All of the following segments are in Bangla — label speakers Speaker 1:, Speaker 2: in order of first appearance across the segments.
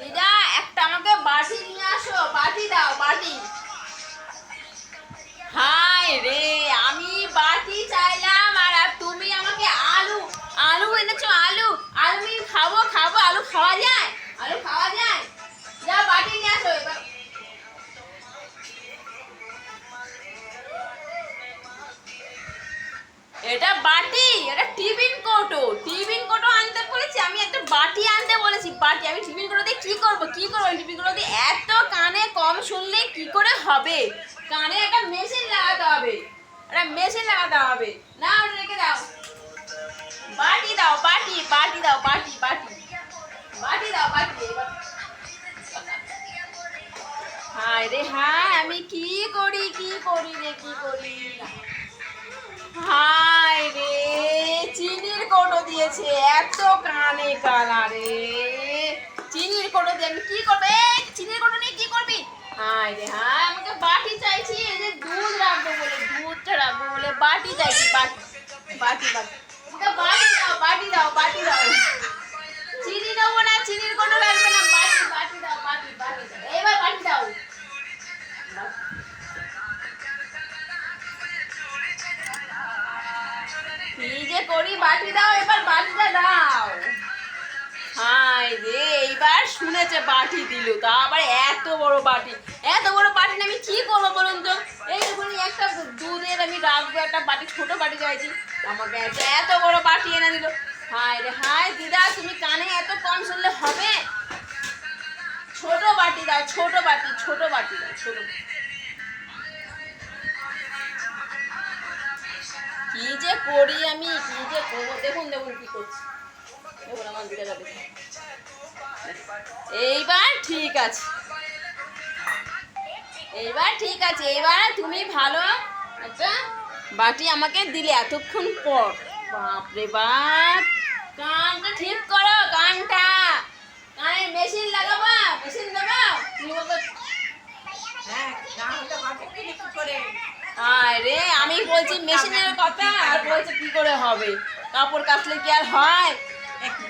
Speaker 1: দিদা, একটা আমাকে বাটি নিয়ে আসো, বাটি দাও, বাটি। হাই রে, আমি বাটি চাইলাম, আর তুমি আমাকে আলু আলু এনেছো, আলু। আলু খাব খাব, আলু খাওয়া যায়, আলু খাওয়া যায়। করব? কি করব? টিফিন কোটো দিয়ে এত কানে কম শুনলে কি করে হবে? কানে একটা মেশিন লাগাতে হবে। একটা মেশিন লাগাতে হবে। না, ওটা রেখে দাও। বাটি দাও, বাটি বাটি দাও, বাটি বাটি। বাটি দাও, বাটি। হায় রে হায়, আমি কি করি কি করি রে, কি করি? হায় রে, চিনির কোটো দিয়েছে, এত কানে কালা রে। চিনির কোটো আমি কি করবে? চিনির কোটো নিয়ে কি করবি? হায় রে, হায়, আমাকে বাটি চাইছি, এই যে দুধ রাখব বলে, দুধটা রাখব বলে, বাটি চাইছি, বাটি বাটি বাটি। বাটি দাও বাটি দাও বাটি দাও। চিনি নেব না, চিনির কোটো লাগবে না, বাটি বাটি দাও, বাটি বাটি দাও। এবার বাটি দাও। কি যে করি, বাটি দাও, এবার বাটিটা দাও। হাই রে। এইবার শুনেছে বাটি দিল, তা আবার এত বড় বাটি। এত বড় বাটি আমি কি করব বলুন তো? এইটুকুনি একটা দুধের আমি রাখব একটা বাটি, ছোট বাটি চাইছি। আমাকে একটা এত বড় বাটি এনে দিল। হাই রে হাই দিদা, তুমি কানে এত কম শুনলে হবে? ছোট বাটি দাও, ছোট বাটি ছোট বাটি দাও, ছোট কি যে করি আমি, কি যে করব? দেখুন দেখুন কি করছি। দেখুন আমার যাবে। এইবার ঠিক আছে। এইবার ঠিক আছে। এইবার তুমি ভালো একটা বাটি আমাকে দিলে এতক্ষণ পর। বাপরে বাপ। কানটা ঠিক করো কানটা। কানে মেশিন লাগাবা মেশিন
Speaker 2: হ্যাঁ না হলে হবে কি না কি করে?
Speaker 1: হায় রে আমি বলছি মেশিনের কথা আর বলছে কি করে হবে? কাপড় কাচলে কি আর হয়?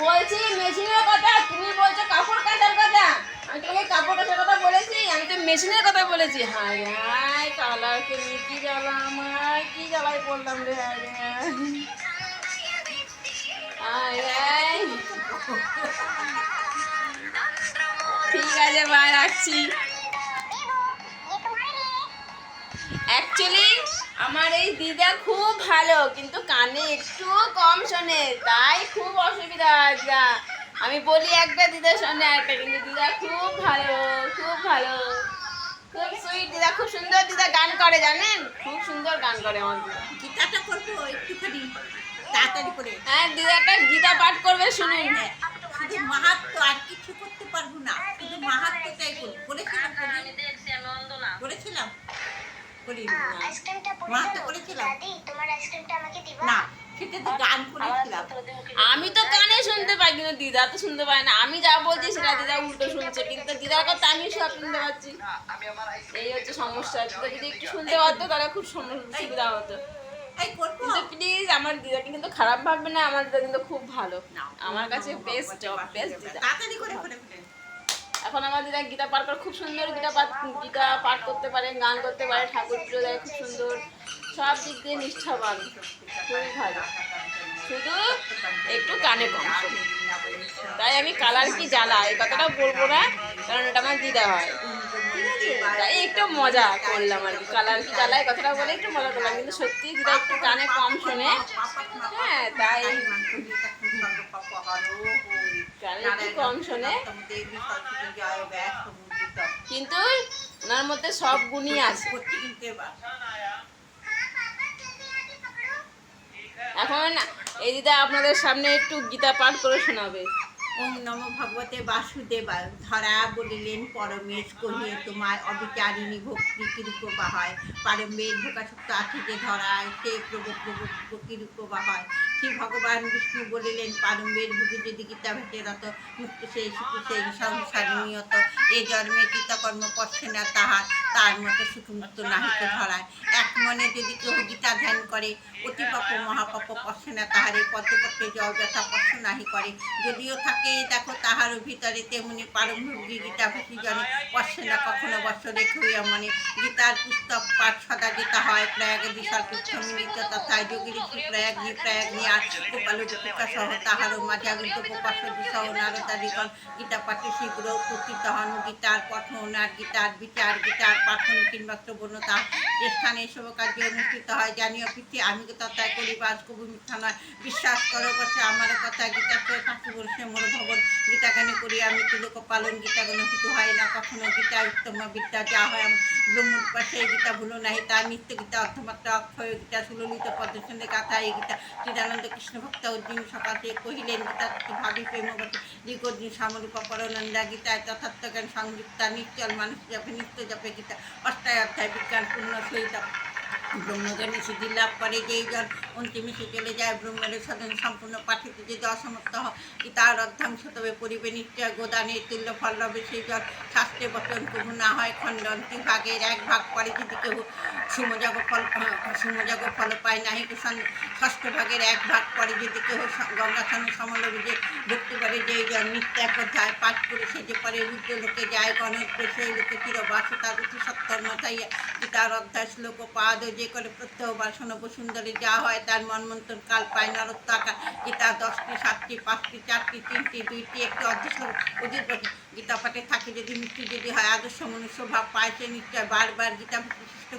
Speaker 1: বলছি, মেশিনের কথা, তুমি বলছো কাপড় কাচার কথা। আমি তোমাকে কাপড় কাচার কথা বলেছি, আমি তো মেশিনের কথা বলেছি। হায় হায় কালারকে নিয়ে কি জ্বালা আমার কি জ্বালায় হায় রে হায়। ঠিক আছে, ভাই, রাখছি। আমার এই দিদা খুব ভালো কিন্তু কানে একটু কম শোনে তাই খুব অসুবিধা দিদা। আমি বলি একটা দিদা শোনে একটা কিন্তু দিদা খুব ভালো খুব ভালো। খুব সুইট দিদা খুব সুন্দর দিদা গান করে জানেন? খুব সুন্দর গান করে আমার দিদা।
Speaker 2: গীতাটা করব একটুখানি তাড়াতাড়ি করে।
Speaker 1: হ্যাঁ দিদা একটা গীতা পাঠ করবে শুনুন।
Speaker 2: হ্যাঁ, শুধু মাহাত্ম আর কিছু করতে পারব না শুধু মাহাত্মটাই করব করেছিলাম করি? করি
Speaker 3: আইসক্রিমটা। দাদি তোমার আইসক্রিমটা আমাকে দিবা।
Speaker 2: না
Speaker 1: আমি তো কানে শুনতে পাই কিন্তু দিদা তো শুনতে পায় না। আমি যা বলছি সেটা দিদা উল্টো শুনছে কিন্তু দিদার কথা আমি সব শুনতে পাচ্ছি এই হচ্ছে সমস্যা দিদা যদি একটু শুনতে পারতো তাহলে খুব সুবিধা হতো। কিন্তু প্লিজ আমার দিদাকে কিন্তু খারাপ ভাববে না আমার দিদা কিন্তু খুব ভালো। আমার কাছে বেস্ট বেস্ট দিদা।
Speaker 2: তাড়াতাড়ি করে
Speaker 1: এখন আমার দিদা গীতা পাঠ করে খুব সুন্দর গীতা পাঠ গীতা পাঠ করতে পারে, গান করতে পারে, ঠাকুর পুজো দেয়, খুব সুন্দর। সব দিক দিয়ে নিষ্ঠাবান, খুবই ভালো। শুধু একটু কানে কম। তাই আমি কালার কি জ্বালা, এই কথাটা বলব না, কারণ এটা আমার দিদা হয়। তাই একটু মজা করলাম আর কি, কালার কি জ্বালা, এই কথাটা বলে একটু মজা করলাম। কিন্তু সত্যি দিদা একটু কানে কম শোনে। হ্যাঁ তাই কানে একটু কম শোনে। কিন্তু ওনার মধ্যে সব গুণই আছে। এখন এই দিদা আপনাদের সামনে একটু গীতা পাঠ করে শোনাবে।
Speaker 2: ওম নম ভগবতে বাসুদেবায়। ধরা বলিলেন পরমেশ কহিয়ে তোমার অবিচারিণী ভক্তি কিরূপবা হয় পারমের ভোকাসুক্ত আঠিতে ধরায় সে প্রভু প্রভু কিরূপবা হয় শ্রী ভগবান বিষ্ণু বলিলেন পারম্বের যুগে যদি গীতা ভেটে রত মুক্ত সেই সুখ, সেই সংসার নিয়ত। এ জন্মে কৃতকর্ম পশ্চে না তাহার, তার মতো সুখমুক্ত নাহিত ধরায়। এক মনে যদি কেউ গীতা ধ্যান করে অতি পাপ মহাপাপ পশ্চে না তাহারে পদ্মপত্রে জল ব্যথা পশ্চ নাহি করে। যদিও থাকে দেখো তাহার ভিতরে তেমনি পারম্ভোগী গীতা ভূতি জনে পশ্চে না কখনো বৎসরে খুঁড়িয়া মনে। গীতার পুস্তক পাঠ সদা গীতা হয়, প্রয়াগ বিশাল পৃষ্ঠমিলিত তথা যোগীর শ্রী প্রয়াগ প্রয়াগ নি আর গোপাল সহ নারদারিগণ গীতা পাঠে শীঘ্র উপস্থিত হন। গীতার পঠন, আর গীতার বিচার, গীতার পাঠন কিংবা যে স্থানে এসব কার্য অনুষ্ঠিত হয়, জানিও আমি তথায় করি বাস কবু মিথ্যা নয়। বিশ্বাস করো বসে আমার কথা গীতা করে থাকি বসে মোর ভবন। গীতা গানে করি আমি তুলোক পালন গীতা গানে কিছু হয় না কখনো। গীতা উত্তম, বিদ্যা যা হয় আমি সেই গীতা ভুলো নাহি। তার নিত্য গীতা, অর্থমাত্রা, অক্ষয় গীতা, সুললিত পদ্মসন্ধে গাথা, এই গীতা। চিদানন্দ কৃষ্ণ ভক্ত অর্জুন সকাশে কহিলেন, গীতা ভাবি প্রেমবতী দীর্ঘদিন সামরিক পরনন্দা গীতায় যথার্থ জ্ঞান সংযুক্তা, নিশ্চল মানুষ যাপে, নিত্য যাপে গীতা অষ্টায় অধ্যায় বিজ্ঞান পূর্ণ সহিত ব্রহ্মজ্ঞানী সিদ্ধি লাভ করে, যেই জন অন্তিমে চলে যায় ব্রহ্মের সদন সম্পূর্ণ পাঠিত যদি অসমর্থ হয় কি তার অর্ধাংশ তবে পরিবে নিশ্চয় গোদানে তুল্য ফল রবে সেই জন শাস্ত্রে বচন কবু না হয় খণ্ডন কি ভাগের এক ভাগ পরে যদি কেউ সুমজাগ ফল সুমজাগ ফল পায় নাহি কুষণ ষষ্ঠ ভাগের এক ভাগ পরে যদি কেউ গঙ্গাসনে সমলবে যে ভক্তি করে, যেই জন নিত্য অধ্যায় পাঠ করে, সে যে পরে রুদ্র লোকে যায়, গণেশ সেই লোকে চিরবাস, তার অতি সত্তর মাথায় তার অধ্যায় শ্লোক পাদ যে করে প্রত্যহ বাসন বসুন্ধরে যা হয় তার মনমন্ত্রণ কাল পায় নরত্বাকা গীতা দশটি, সাতটি, পাঁচটি, চারটি, তিনটি, দুইটি, একটি অর্ধ উদিত গীতা পাঠে থাকে যদি মৃত্যু যদি হয়, আদর্শ মনুষ্য ভাব সে নিশ্চয় বারবার গীতা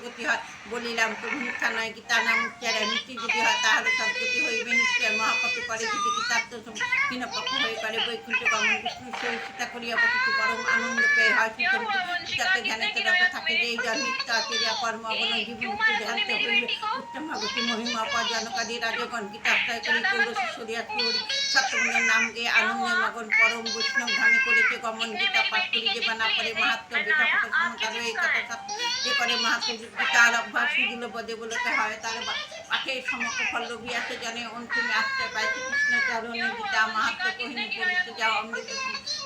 Speaker 2: গতি হয়। বলিলাম, প্রভু মিথ্যা নয়, গীতা নাম উচ্চারে মৃত্যু যদি হয় তাহলে সদ্গতি হইবে নিশ্চয়। মহাপাপে করে যদি গীতার্থ হীনপক্ষ হয়ে করে বৈকুণ্ঠ গমন বিষ্ণু, সেই সীতা করিয়া বসিত পরম আনন্দ পেয়ে হয়। গীতাতে ধ্যানে তেরাতে থাকে যে জন নিত্য আচরিয়া কর্ম অবলম্বন জীবন ধ্যানতে হইবে। উত্তম ভাগবতী মহিমা পর জনকাদি রাজগণ গীতাশ্রয় করে তুলসী সরিয়া সত্যবন্ধের নাম গিয়ে আনন্দের মগন পরম বৈষ্ণব ধামে করেছে গমন গীতা পাঠ করি, যে বানা করে মাহাত্ম বেটা ফটো সমকার এই কথা যে করে মাহাত্ম গীতার অভ্যাস সুদিল বদে বলতে হয়, তার পাঠে সমগ্র পল্লবী আছে জানে, অন্তিমে আসতে পায় কৃষ্ণ চরণে গীতা মাহাত্ম কহিনী পবিত্র যা অমৃত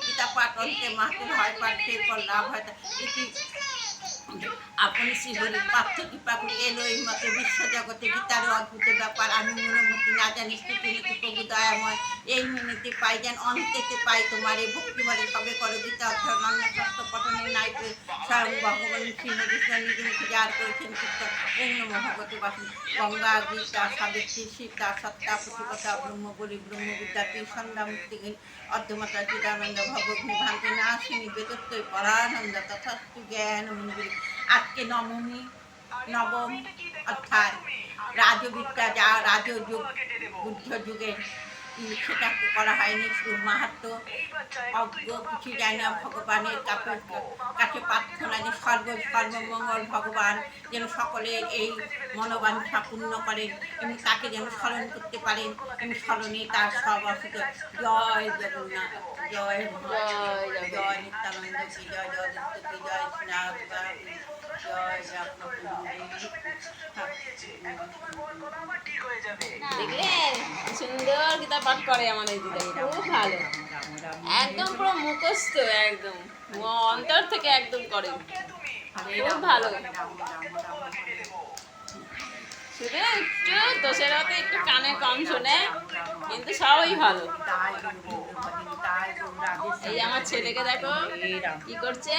Speaker 2: গীতা পাঠ অন্তে মাহাত্মের হয়, পাঠ সেই ফল লাভ হয় এটি আপনি শ্রীহরি পার্থ কৃপা করে এলো এই মতে বিশ্ব জগতে গীতার অদ্ভুত ব্যাপার, আমি মনোমতি না জানি, স্থিতি এই পাই পাই পঠনের গঙ্গা, গীতা, সাবিত্রী, সীতা, সত্তা প্রতিকতা ব্রহ্ম বলি ব্রহ্মবিদ্যা সন্ধ্যা মুক্তি অর্ধমাতা, চিদানন্দ ভগগ্নি ভান্তি নাশিনী বেদত্তই, পরানন্দ, তথাস্তু জ্ঞান আজকে নবমী নবম অর্থাৎ রাজবিদ্যা যা রাজযুগ বুদ্ধ যুগের সেটা করা হয়নি মাহাত্ম অজ্ঞ কিছু জানে না ভগবানের কাছে প্রার্থনা যে সর্ব সর্বমঙ্গল ভগবান যেন সকলের এই মনোবাঞ্ছা পূর্ণ করেন এবং তাকে যেন স্মরণ করতে পারেন এবং স্মরণে তার সব অসুখ জয় জগন্নাথ।
Speaker 1: দেখলেন সুন্দর গীতা পাঠ করে আমাদের দিদা খুব ভালো একদম পুরো মুখস্থ একদম অন্তর থেকে একদম করে খুব ভালো শুধু একটু দোষের একটু কানে কম শোনে কিন্তু সবই ভালো এই আমার ছেলেকে দেখো কি করছে?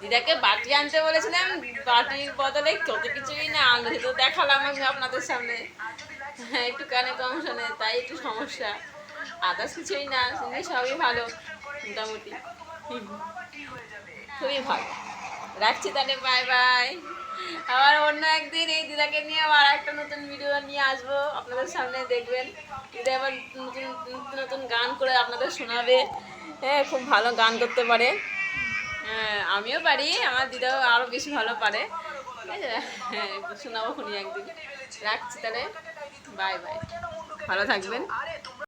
Speaker 1: দিদাকে বাটি আনতে বলেছিলাম বাটির বদলে কত কিছুই না আনলো তো দেখালাম আমি আপনাদের সামনে। হ্যাঁ একটু কানে কম শোনে তাই একটু সমস্যা। আদার্স কিছুই না শুনে সবই ভালো মোটামুটি। খুবই ভালো। রাখছি তাহলে বাই বাই আবার অন্য একদিন এই দিদাকে নিয়ে আবার একটা নতুন ভিডিও নিয়ে আসব। আপনাদের সামনে দেখবেন। দিদা আবার নতুন নতুন নতুন গান করে আপনাদের শোনাবে। হ্যাঁ খুব ভালো গান করতে পারে। হ্যাঁ আমিও পারি, আমার দিদাও আরও বেশি ভালো পারে। হ্যাঁ শোনাবো খুনি একদিন। রাখছি তাহলে। Bye bye. ভালো থাকবেন।